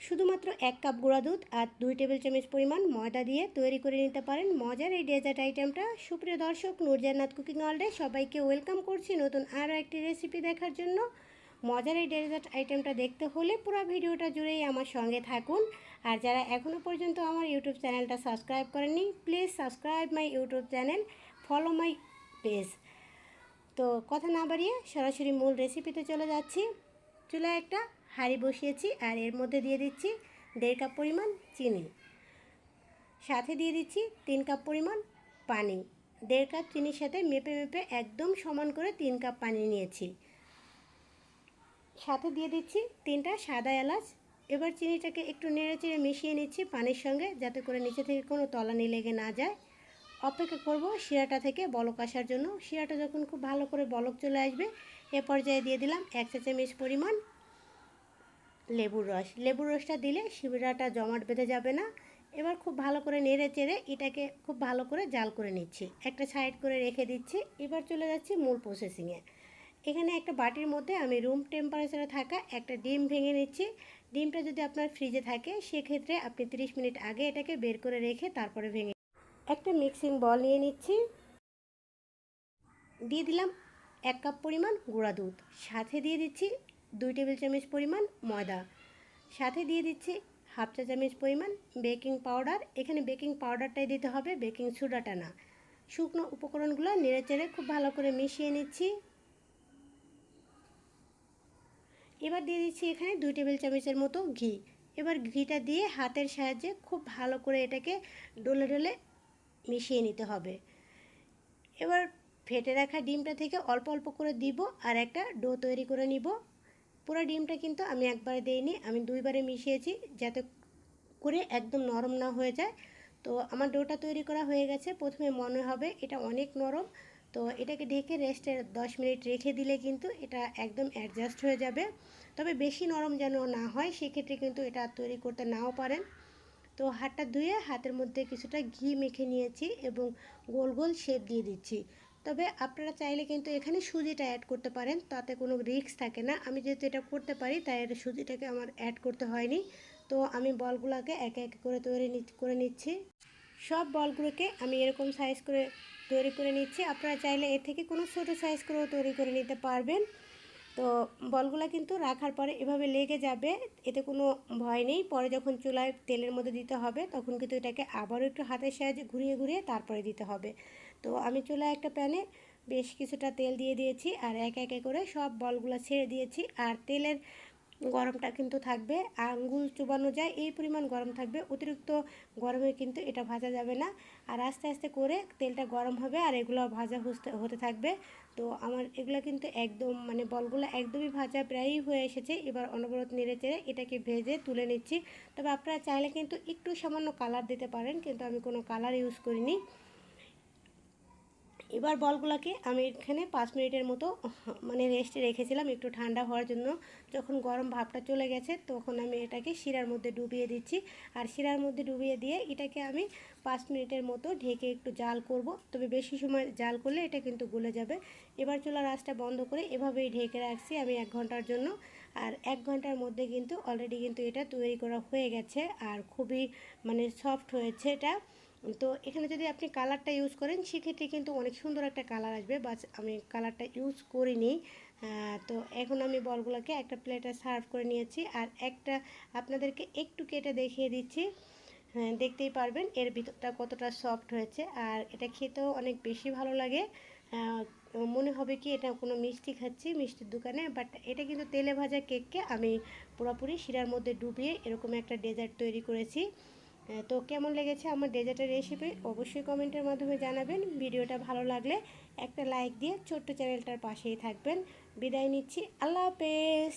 শুধুমাত্র এক কাপ গুঁড়া দুধ আর দুই টেবিল চামচ পরিমাণ ময়দা দিয়ে তৈরি করে নিতে পারেন মজার এই ডেজার্ট আইটেমটা। সুপ্রিয় দর্শক, নূরজান্নাত কুকিং ওয়ার্ল্ডে সবাইকে ওয়েলকাম করছি নতুন আরও একটি রেসিপি দেখার জন্য। মজার এই ডেজার্ট আইটেমটা দেখতে হলে পুরো ভিডিওটা জুড়েই আমার সঙ্গে থাকুন। আর যারা এখনও পর্যন্ত আমার ইউটিউব চ্যানেলটা সাবস্ক্রাইব করেননি, please subscribe my YouTube channel, follow my page. তো কথা না বাড়িয়ে সরাসরি মূল রেসিপিতে চলে যাচ্ছি। চুলায় একটা হাঁড়ি বসিয়েছি আর এর মধ্যে দিয়ে দিচ্ছি দেড় কাপ পরিমাণ চিনি। সাথে দিয়ে দিচ্ছি তিন কাপ পরিমাণ পানি। দেড় কাপ চিনির সাথে মেপে মেপে একদম সমান করে তিন কাপ পানি নিয়েছি। সাথে দিয়ে দিচ্ছি তিনটা সাদা এলাচ। এবার চিনিটাকে একটু নেড়ে চেড়ে মিশিয়ে নিচ্ছি পানির সঙ্গে যাতে করে নিচে থেকে কোনো তলানি লেগে না যায়। অপেক্ষা করব শিরাটা থেকে বলক আসার জন্য। শিরাটা যখন খুব ভালো করে বলক চলে আসবে, এ পর্যায়ে দিয়ে দিলাম এক চা চামচ পরিমাণ লেবুর রস। লেবুর রসটা দিলে শিরাটা জমাট বেঁধে যাবে না। এবার খুব ভালো করে নেড়ে চেড়ে এটাকে খুব ভালো করে জাল করে নিচ্ছি। একটা সাইড করে রেখে দিচ্ছি। এবার চলে যাচ্ছি মূল প্রসেসিংয়ে এখানে একটা বাটির মধ্যে আমি রুম টেম্পারেচারে থাকা একটা ডিম ভেঙে নিচ্ছি। ডিমটা যদি আপনার ফ্রিজে থাকে, সেক্ষেত্রে আপনি 30 মিনিট আগে এটাকে বের করে রেখে তারপরে ভেঙে একটা মিক্সিং বল নিয়ে নিচ্ছি। দিয়ে দিলাম এক কাপ পরিমাণ গুঁড়া দুধ। সাথে দিয়ে দিচ্ছি দুই টেবিল চামচ পরিমাণ ময়দা। সাথে দিয়ে দিচ্ছি হাফ চা চামচ পরিমাণ বেকিং পাউডার। এখানে বেকিং পাউডারটাই দিতে হবে, বেকিং সোডাটা না। শুকনো উপকরণগুলো নেড়ে চেড়ে খুব ভালো করে মিশিয়ে নিচ্ছি। এবার দিয়ে দিচ্ছি এখানে দুই টেবিল চামচের মতো ঘি। এবার ঘিটা দিয়ে হাতের সাহায্যে খুব ভালো করে এটাকে ডলে ডলে মিশিয়ে নিতে হবে। এবার ফেটে রাখা ডিমটা থেকে অল্প অল্প করে দিব আর একটা ডো তৈরি করে নিব। পুরো ডিমটা কিন্তু আমি একবারে দিইনি, আমি দুইবারে মিশিয়েছি যাতে করে একদম নরম না হয়ে যায়। তো আমার ডোটা তৈরি করা হয়ে গেছে, প্রথমে মনে হবে এটা অনেক নরম। তো এটাকে ঢেকে রেস্টে দশ মিনিট রেখে দিলে কিন্তু এটা একদম অ্যাডজাস্ট হয়ে যাবে। তবে বেশি নরম যেন না হয়, সেক্ষেত্রে কিন্তু এটা তৈরি করতে নাও পারেন। তো হাতটা ধুয়ে হাতের মধ্যে কিছুটা ঘি মেখে নিয়েছি এবং গোল গোল শেপ দিয়ে দিচ্ছি। তবে আপনারা চাইলে কিন্তু এখানে সুজিটা অ্যাড করতে পারেন, তাতে কোনো রিস্ক থাকে না। আমি যেহেতু এটা করতে পারি, তাই এটা সুজিটাকে আমার অ্যাড করতে হয়নি। তো আমি বলগুলোকে একে একে করে তৈরি করে নিচ্ছি। সব বলগুলোকে আমি এরকম সাইজ করে তৈরি করে নিচ্ছি। আপনারা চাইলে এর থেকে কোনো ছোটো সাইজ করেও তৈরি করে নিতে পারবেন। তো বলগুলো কিন্তু রাখার পরে এভাবে লেগে যাবে, এতে কোনো ভয় নেই। পরে যখন চুলায় তেলের মধ্যে দিতে হবে, তখন কিন্তু এটাকে আবারও একটু হাতের সাহায্যে ঘুরিয়ে ঘুরিয়ে তারপরে দিতে হবে। তো আমি চুলায় একটা প্যানে বেশ কিছুটা তেল দিয়ে দিয়েছি আর এক একে করে সব বলগুলো ছেড়ে দিয়েছি। আর তেলের গরমটা কিন্তু থাকবে, আঙ্গুল চুবানো যায়, এই পরিমাণ গরম থাকবে। অতিরিক্ত গরমে কিন্তু এটা ভাজা যাবে না। আর আস্তে আস্তে করে তেলটা গরম হবে আর এগুলো ভাজা হতে থাকবে। তো আমার এগুলো কিন্তু একদম মানে বলগুলো একদমই ভাজা প্রায়ই হয়ে এসেছে। এবার অনবরত নেড়ে চেড়ে এটাকে ভেজে তুলে নিচ্ছি। তবে আপনারা চাইলে কিন্তু একটু সামান্য কালার দিতে পারেন, কিন্তু আমি কোনো কালার ইউজ করিনি। এবার বলগুলোকে আমি এখানে পাঁচ মিনিটের মতো মানে রেস্টে রেখেছিলাম একটু ঠান্ডা হওয়ার জন্য। যখন গরম ভাবটা চলে গেছে, তখন আমি এটাকে শিরার মধ্যে ডুবিয়ে দিচ্ছি। আর শিরার মধ্যে ডুবিয়ে দিয়ে এটাকে আমি পাঁচ মিনিটের মতো ঢেকে একটু জাল করব। তবে বেশি সময় জাল করলে এটা কিন্তু গলে যাবে। এবার চুলার আঁচটা বন্ধ করে এভাবেই ঢেকে রাখছি আমি এক ঘণ্টার জন্য। আর এক ঘণ্টার মধ্যে কিন্তু অলরেডি কিন্তু এটা তৈরি করা হয়ে গেছে। আর খুবই মানে সফট হয়েছে এটা। তো এখানে যদি আপনি কালারটা ইউজ করেন, সেক্ষেত্রে কিন্তু অনেক সুন্দর একটা কালার আসবে বাস আমি কালারটা ইউজ করিনি। তো এখন আমি বলগুলোকে একটা প্লেটে সার্ভ করে নিয়েছি, আর একটা আপনাদেরকে একটু কেটে দেখিয়ে দিচ্ছি। হ্যাঁ দেখতেই পারবেন, এর ভিতরটা কতটা সফট হয়েছে, আর এটা খেতেও অনেক বেশি ভালো লাগে। মনে হবে কি এটা কোনো মিষ্টি খাচ্ছি মিষ্টির দোকানে বাট এটা কিন্তু তেলে ভাজা কেককে আমি পুরোপুরি শিরার মধ্যে ডুবিয়ে এরকম একটা ডেজার্ট তৈরি করেছি। তো কেমন লেগেছে আমার ডেজার্টের রেসিপি অবশ্যই কমেন্টের মাধ্যমে জানাবেন। ভিডিওটা ভালো লাগলে একটা লাইক দিয়ে ছোট্ট চ্যানেলটার পাশেই থাকবেন। বিদায় নিচ্ছি। আল্লাহ হাফেজ!